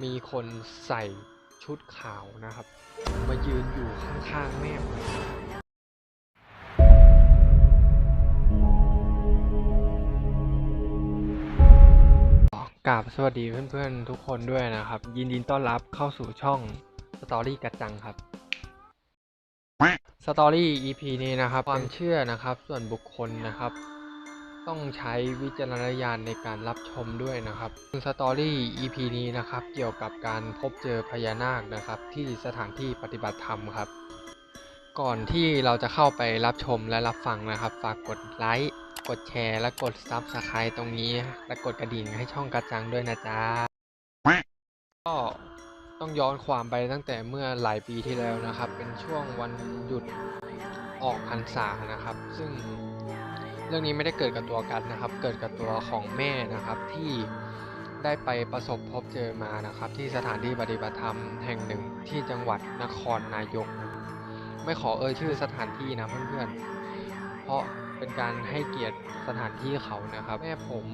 มีคนใส่ชุดขาวนะครับ มายืนอยู่ข้างๆแม่ผมกราบสวัสดีเพื่อนๆ ทุกคนด้วยนะครับ ยินดีต้อนรับเข้าสู่ช่องสตอรี่กัดจังครับสตอรี่ EP นี้นะครับ ความเชื่อนะครับ ส่วนบุคคลนะครับ ต้องใช้วิจารณญาณในการรับชมด้วยนะครับซึ่งสตอรี่ EP นี้นะครับเกี่ยวกับการพบเจอพญานาคนะครับ ที่สถานที่ปฏิบัติธรรมครับ ก่อนที่เราจะเข้าไปรับชมและรับฟังนะครับ ฝากกดไลค์กดแชร์และกดซับสไครต์ตรงนี้ และกดกระดิ่งให้ช่องกระจังด้วยนะจ๊ะก็ต้องย้อนความไปตั้งแต่เมื่อหลายปีที่แล้วนะครับ เป็นช่วงวันหยุดออกพรรษานะครับ ซึ่ง รื่องนี้ไม่ได้เกิดกับตัวกันนะครับ เกิดกับตัวของแม่นะครับที่ได้ไปประสบพบเจอมานะครับ ที่สถานที่ปฏิบัติธรรมแห่งหนึ่งที่จังหวัดนครนายก ไม่ขอเอ่ยชื่อสถานที่นะเพื่อนๆเพราะเป็นการให้เกียรติสถานที่เขานะครับ แม่ผม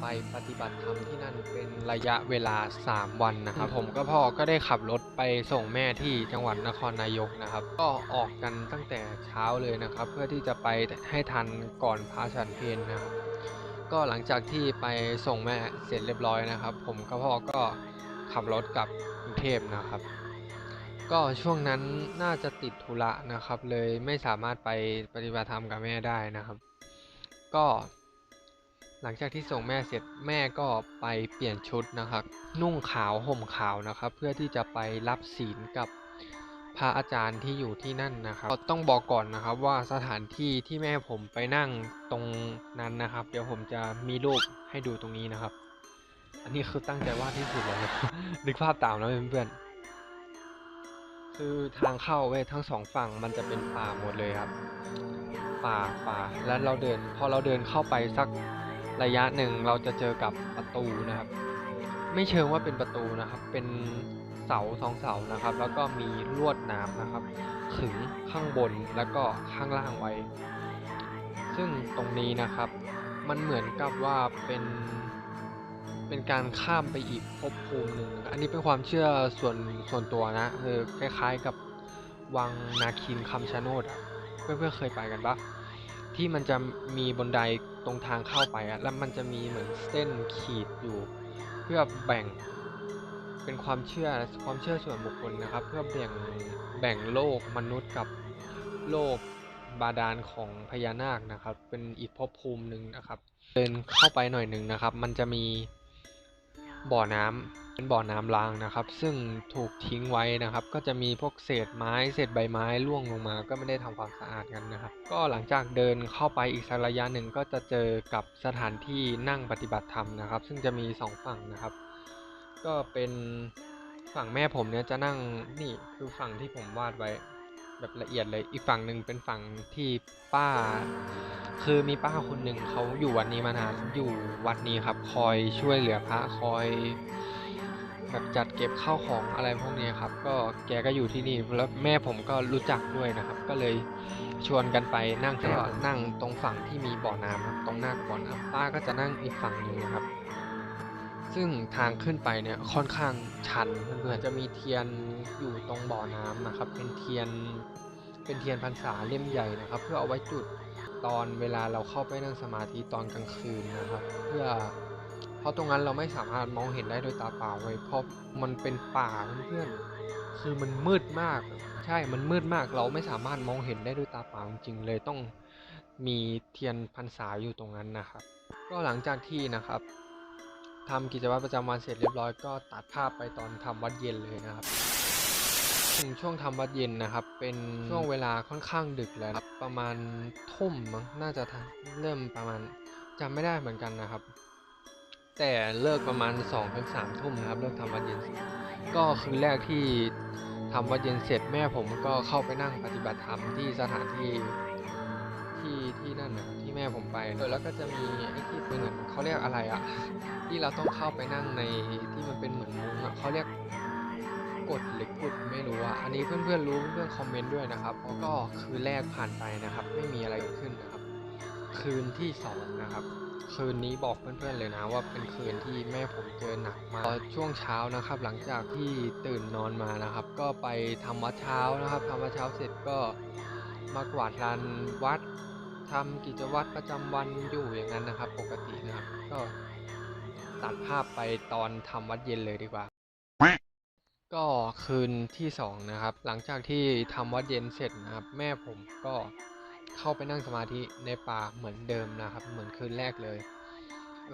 ไปปฏิบัติธรรมที่นั่นเป็นระยะเวลา 3 วันนะครับ ผมก็พ่อก็ได้ขับรถไปส่งแม่ที่จังหวัดนครนายกนะครับ ก็ออกกันตั้งแต่เช้าเลยนะครับ เพื่อที่จะไปให้ทันก่อนพระฉันเพลนะครับ ก็หลังจากที่ไปส่งแม่เสร็จเรียบร้อยนะครับ ผมกับพ่อก็ขับรถกลับกรุงเทพนะครับ ก็ช่วงนั้นน่าจะติดธุระนะครับ เลยไม่สามารถไปปฏิบัติธรรมกับแม่ได้นะครับ ก็ หลังจากที่ส่งแม่เสร็จแม่ก็ไปเปลี่ยนชุดนะครับ นุ่งขาวห่มขาวนะครับ เพื่อที่จะไปรับศีลกับพระอาจารย์ที่อยู่ที่นั่นนะครับต้องบอกก่อนนะครับว่าสถานที่ที่แม่ผมไปนั่งตรงนั้นนะครับ เดี๋ยวผมจะมีรูปให้ดูตรงนี้นะครับ อันนี้คือตั้งใจวาดที่สุดเลยนึกภาพตามแล้วเพื่อนๆคือทางเข้าเว้ยทั้งสองฝั่งมันจะเป็นป่าหมดเลยครับ ป่าป่าแล้วเราเดิน พอเราเดินเข้าไปสัก ระยะหนึ่งเราจะเจอกับประตูนะครับ ไม่เชิงว่าเป็นประตูนะครับ เป็นเสาสองเสานะครับ แล้วก็มีลวดหน้ำนะครับขึงข้างบนแล้วก็ข้างล่างไว้ ซึ่งตรงนี้นะครับมันเหมือนกับว่าเป็นเป็นการข้ามไปอีกภพภูมิหนึ่งอันนี้เป็นความเชื่อส่วนส่วนตัวนะเออคล้ายๆกับวังนาคินคำชะโนดอะเพื่อนๆเคยไปกันปะ ที่มันจะมีบนไดตรงทางเข้าไปอะแล้วมันจะมีเหมือนเส้นขีดอยู่ เพื่อแบ่งเป็นความเชื่อความเชื่อส่วนบุคคลนะครับ เพื่อแบ่งแบ่งโลกมนุษย์กับโลกบาดาลของพญานาคนะครับ เป็นอีกภพภูมิหนึ่งนะครับ เดินเข้าไปหน่อยหนึ่งนะครับ มันจะมีบ่อน้ำ เป็นบ่อน้ำล้างนะครับ ซึ่งถูกทิ้งไว้นะครับ ก็จะมีพวกเศษไม้เศษใบไม้ร่วงลงมา ก็ไม่ได้ทำความสะอาดกันนะครับ ก็หลังจากเดินเข้าไปอีกสักระยะหนึ่งก็จะเจอกับสถานที่นั่งปฏิบัติธรรมนะครับ ซึ่งจะมีสองฝั่งนะครับ ก็เป็นฝั่งแม่ผมเนี่ยจะนั่งนี่คือฝั่งที่ผมวาดไว้แบบละเอียดเลยอีกฝั่งหนึ่งเป็นฝั่งที่ป้า คือมีป้าคนหนึ่งเขาอยู่วัดนี้มานานอยู่วัดนี้ครับ คอยช่วยเหลือพระคอย แบบจัดเก็บข้าวของอะไรพวกนี้ครับ ก็แกก็อยู่ที่นี่แล้วแม่ผมก็รู้จักด้วยนะครับ ก็เลยชวนกันไปนั่งก็นั่งตรงฝั่งที่มีบ่อน้ำครับตรงหน้าบ่อน้ำป้าก็จะนั่งอีกฝั่งนึงนะครับ ซึ่งทางขึ้นไปเนี่ยค่อนข้างชันเพื่อนๆจะมีเทียนอยู่ตรงบ่อน้ำนะครับ เป็นเทียนเป็นเทียนพรรษาเล่มใหญ่นะครับ เพื่อเอาไว้จุดตอนเวลาเราเข้าไปนั่งสมาธิตอนกลางคืนนะครับ เพื่อ เพราะตรงนั้นเราไม่สามารถมองเห็นได้ด้วยตาเปล่าไว้ยเพราะมันเป็นป่าเพื่อนคือมันมืดมาก ใช่ มันมืดมาก เราไม่สามารถมองเห็นได้ด้วยตาเปล่าจริงๆ เลยต้องมีเทียนพรรษาอยู่ตรงนั้นนะครับ ก็หลังจากที่นะครับทำกิจวัตรประจำวันเสร็จเรียบร้อยก็ตัดภาพไปตอนทำวัดเย็นเลยนะครับถึงช่วงทำวัดเย็นนะครับ เป็นช่วงเวลาค่อนข้างดึกแล้วรประมาณทุ่มมั้งน่าจะทเริ่มประมาณจำไม่ได้เหมือนกันนะครับ แต่เลิกประมาณ2องถึงสามทุ่มนะครับเลิกทำวัดเย็นเสร็จก็คืนแรกที่ทำวัดเย็นเสร็จแม่ผมก็เข้าไปนั่งปฏิบัติธรรมที่สถานที่ที่ที่นั่นนะที่แม่ผมไปแล้วก็จะมีไอ้ที่เป็นเหมือนเขาเรียกอะไรอะที่เราต้องเข้าไปนั่งในที่มันเป็นเหมือนมุ้งอะเขาเรียกกดหรือกุดไม่รู้อะอันนี้เพื่อนๆรู้เพื่อนๆคอมเมนต์ด้วยนะครับแล้วก็คืนแรกผ่านไปนะครับ ไม่มีอะไรเกิดขึ้นนะครับ คืนที่สองนะครับ คืนนี้บอกเพื่อนๆเลยนะว่าเป็นคืนที่แม่ผมเจอหนักมากช่วงเช้านะครับ หลังจากที่ตื่นนอนมานะครับ ก็ไปทำวัดเช้านะครับทำวัดเช้าเสร็จก็มากวาดลานวัดทำกิจวัตรประจำวันอยู่อย่างนั้นนะครับ ปกตินะครับ ก็ตัดภาพไปตอนทำวัดเย็นเลยดีกว่า ก็คืนที่สองนะครับ หลังจากที่ทำวัดเย็นเสร็จนะครับ แม่ผมก็ เข้าไปนั่งสมาธิในป่าเหมือนเดิมนะครับ เหมือนคืนแรกเลย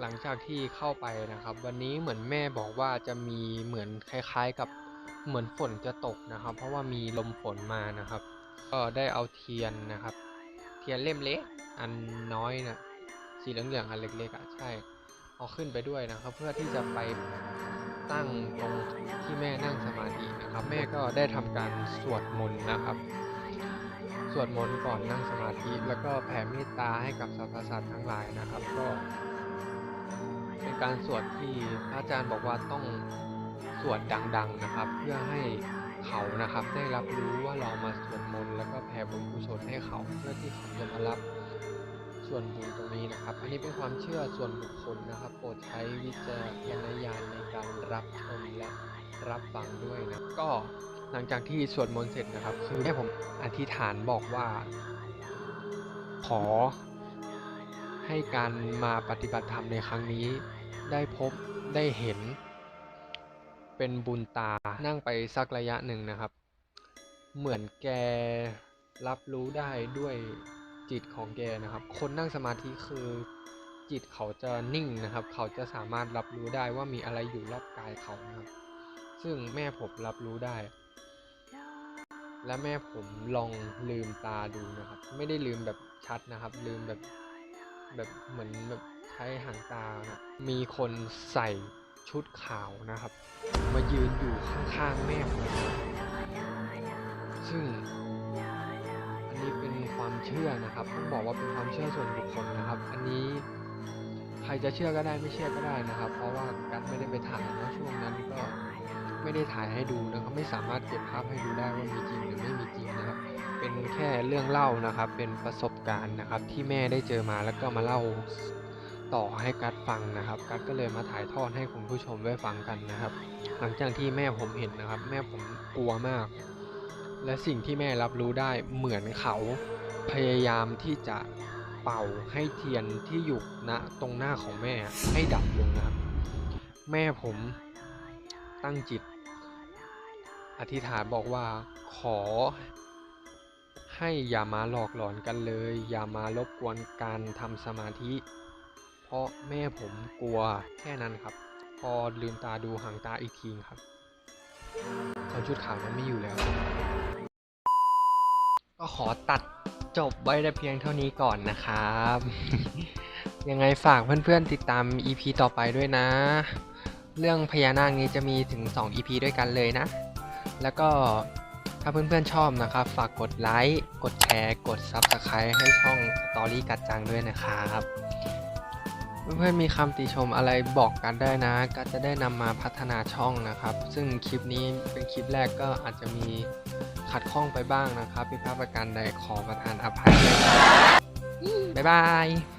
หลังจากที่เข้าไปนะครับ วันนี้เหมือนแม่บอกว่าจะมีเหมือนคล้ายๆกับเหมือนฝนจะตกนะครับ เพราะว่ามีลมฝนมานะครับ ก็ได้เอาเทียนนะครับ เทียนเล่มเล็กอันน้อยนะสีเหลืองๆอันเล็กๆอะใช่เอาขึ้นไปด้วยนะครับ เพื่อที่จะไปตั้งตรงที่แม่นั่งสมาธินะครับ แม่ก็ได้ทำการสวดมนต์นะครับ สวดมนต์ก่อนนั่งสมาธิ แล้วก็แผ่เมตตาให้กับสรรพสัตว์ทั้งหลายนะครับ ก็เป็นการสวดที่พระอาจารย์บอกว่าต้องสวดดัง ๆนะครับ เพื่อให้เขานะครับ ได้รับรู้ว่าเรามาสวดมนต์แล้วก็แผ่บุญกุศลให้เขาเพื่อที่เขาจะมารับส่วนบุญตรงนี้นะครับ อันนี้เป็นความเชื่อส่วนบุคคลนะครับ โปรดใช้วิจารณญาณในการรับชมและรับฟังด้วยนะก็ หลังจากที่สวดมนต์เสร็จนะครับ คือให้ผมอธิษฐานบอกว่า ขอ ให้การมาปฏิบัติธรรมในครั้งนี้ ได้พบได้เห็น เป็นบุญตานั่งไปสักระยะหนึ่งนะครับ เหมือนแกรับรู้ได้ด้วยจิตของแกนะครับ คนนั่งสมาธิคือจิตเขาจะนิ่งนะครับ เขาจะสามารถรับรู้ได้ว่ามีอะไรอยู่รอบกายเขานะครับ ซึ่งแม่ผมรับรู้ได้ และแม่ผมลองลืมตาดูนะครับ ไม่ได้ลืมแบบชัดนะครับ ลืมแบบแบบเหมือนแบบใช้หางตานะมีคนใส่ชุดขาวนะครับ มายืนอยู่ข้างๆแม่ผมซึ่งอันนี้เป็นความเชื่อนะครับต้องบอกว่าเป็นความเชื่อส่วนบุคคลนะครับ อันนี้ใครจะเชื่อก็ได้ไม่เชื่อก็ได้นะครับ เพราะว่ากัดไม่ได้ไปถ่ายนะช่วงนั้นก็ ไม่ได้ถ่ายให้ดูนะครับ ไม่สามารถเก็บภาพให้ดูได้ว่ามีจริงหรือไม่มีจริงนะครับ เป็นแค่เรื่องเล่านะครับ เป็นประสบการณ์นะครับ ที่แม่ได้เจอมาแล้วก็มาเล่าต่อให้กัดฟังนะครับ กัดก็เลยมาถ่ายทอดให้คุณผู้ชมได้ฟังกันนะครับ หลังจากที่แม่ผมเห็นนะครับ แม่ผมกลัวมาก และสิ่งที่แม่รับรู้ได้เหมือนเขาพยายามที่จะเป่าให้เทียนที่อยู่ณตรงหน้าของแม่ให้ดับลงนะครับ แม่ผมตั้งจิต อธิษฐานบอกว่า ขอ ให้อย่ามาหลอกหลอนกันเลย อย่ามารบกวนการทำสมาธิ เพราะแม่ผมกลัวแค่นั้นครับ พอลืมตาดูหางตาอีกทีครับคนชุดขาวนั้นไม่อยู่แล้ว ก็ขอตัดจบไว้แต่เพียงเท่านี้ก่อนนะครับ ยังไงฝากเพื่อนๆติดตาม EP ต่อไปด้วยนะ เรื่องพญานาคนี้จะมีถึง 2 EP ด้วยกันเลยนะ แล้วก็ถ้าเพื่อนๆชอบนะครับ ฝากกดไลค์ กดแชร์ กด Subscribe ให้ช่อง Story กัดจังด้วยนะครับ เพื่อนๆมีคำติชมอะไรบอกกันได้นะ ก็จะได้นำมาพัฒนาช่องนะครับ ซึ่งคลิปนี้เป็นคลิปแรกก็อาจจะมีขัดข้องไปบ้างนะครับผิพาดประการใดขอประทานอภัยด้วยครับบ๊ายบาย